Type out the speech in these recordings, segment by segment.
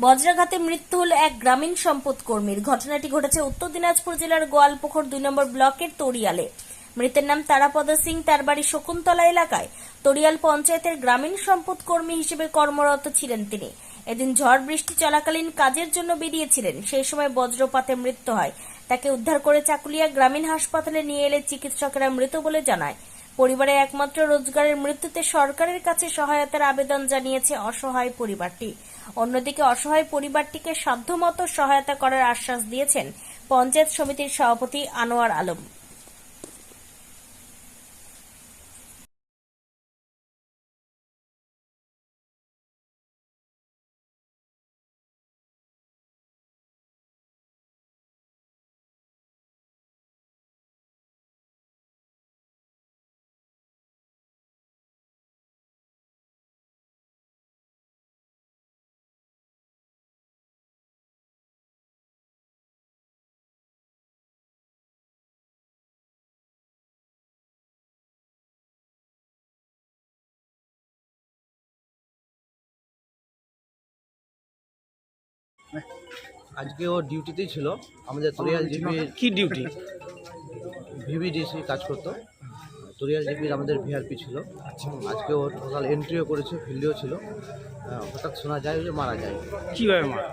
বজ্রাঘাতে মৃত্যু হল এক গ্রামীণ সম্পদ কর্মীর। ঘটনাটি ঘটেছে উত্তর দিনাজপুর জেলার গোয়ালপুকুর দুই নম্বর ব্লকের তরিয়ালে। মৃতের নাম তারাপদ সিং, তার বাড়ি শকুন্তলা এলাকায়। তরিয়াল পঞ্চায়েতের গ্রামীণ সম্পদ কর্মী হিসেবে কর্মরত ছিলেন তিনি। এদিন ঝড় বৃষ্টি চলাকালীন কাজের জন্য বেরিয়েছিলেন। সেই সময় বজ্রপাতে মৃত্যু হয়। তাকে উদ্ধার করে চাকুলিয়া গ্রামীণ হাসপাতালে নিয়ে এলে চিকিৎসকেরা মৃত বলে জানায়। পরিবারের একমাত্র রোজগারের মৃত্যুতে সরকারের কাছে সহায়তার আবেদন জানিয়েছে অসহায় পরিবারটি। অন্যদিকে অসহায় পরিবারটিকে সাধ্যমতো সহায়তা করার আশ্বাস দিয়েছেন পঞ্চায়েত সমিতির সভাপতি আনোয়ার আলম। আজকে ও ডিউটিতেই ছিল। আমাদের তরিয়াল জিপির কি ডিউটি? ভিভিডিসি কাজ করতো। তরিয়াল জিপির আমাদের ভিআরপি ছিল। আজকে ও টোটাল এন্ট্রিও করেছে ফিল্ডেও ছিল। হঠাৎ শোনা যায় যে মারা যায়। কীভাবে মারা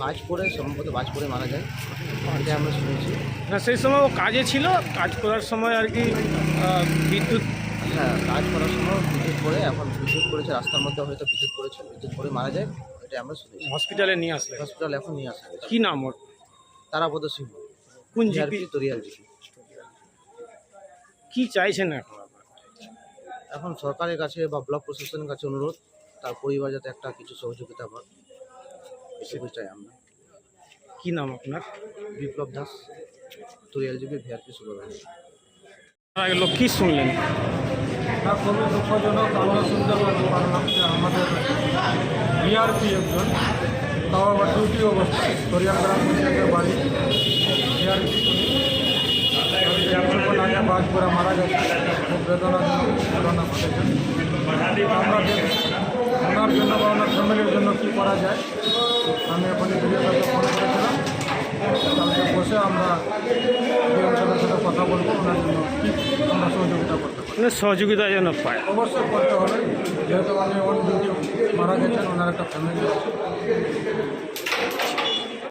বাজ পড়ে সম্ভবত বাজ পড়ে মারা যায়। এটা আমরা শুনেছি। না সেই সময় ও কাজে ছিল। কাজ করার সময় আর কি বিদ্যুৎ হ্যাঁ কাজ করার সময় বিদ্যুৎ পড়ে। এখন বিদ্যুৎ পড়েছে রাস্তার মধ্যে হয়তো বিদ্যুৎ পড়েছে। বিদ্যুৎ পড়ে মারা যায়। এটা আমরা শুনেছি হসপিটালে নিয়ে আসলে হসপিটাল এখন নিয়ে আসা হয়েছে। কি নাম ওর? তারাপদ সিংহ। কোন জিপি? জিপি। কি চাইছেন এখন? এখন সরকারের কাছে বা ব্লক প্রশাসনের কাছে অনুরোধ তার পরিবার যাতে একটা কিছু সহযোগিতা পায় এসবই চাই আমরা। কি নাম আপনার? বিপ্লব দাস তুরিয়াল জিবি ভিআরপি সুপারভাইজার। আগে লোক কি শুনলেন? তা খুবই দুঃখজনক আমরা শুনতে পারলাম যে আমাদের বিআরপি একজন তাও আবার ডিউটি অবস্থায় হরিয়ান গ্রাম পঞ্চায়েতের বাড়ি বিআরপি কিছুক্ষণ আগে করে মারা গেছে খুব বেদনাজনক ঘটনা ঘটেছে আমরা ওনার জন্য বা ওনার ফ্যামিলির জন্য কী করা যায় আমি এখন ফোন বসে আমরা সাথে কথা বলব ওনার জন্য আমরা সহযোগিতা করতে পারি মানে সহযোগিতা যেন পায়। অবশ্যই করতে হবে যেহেতু আমি ওন মারা গেছেন ওনার একটা ফ্যামিলি আছে।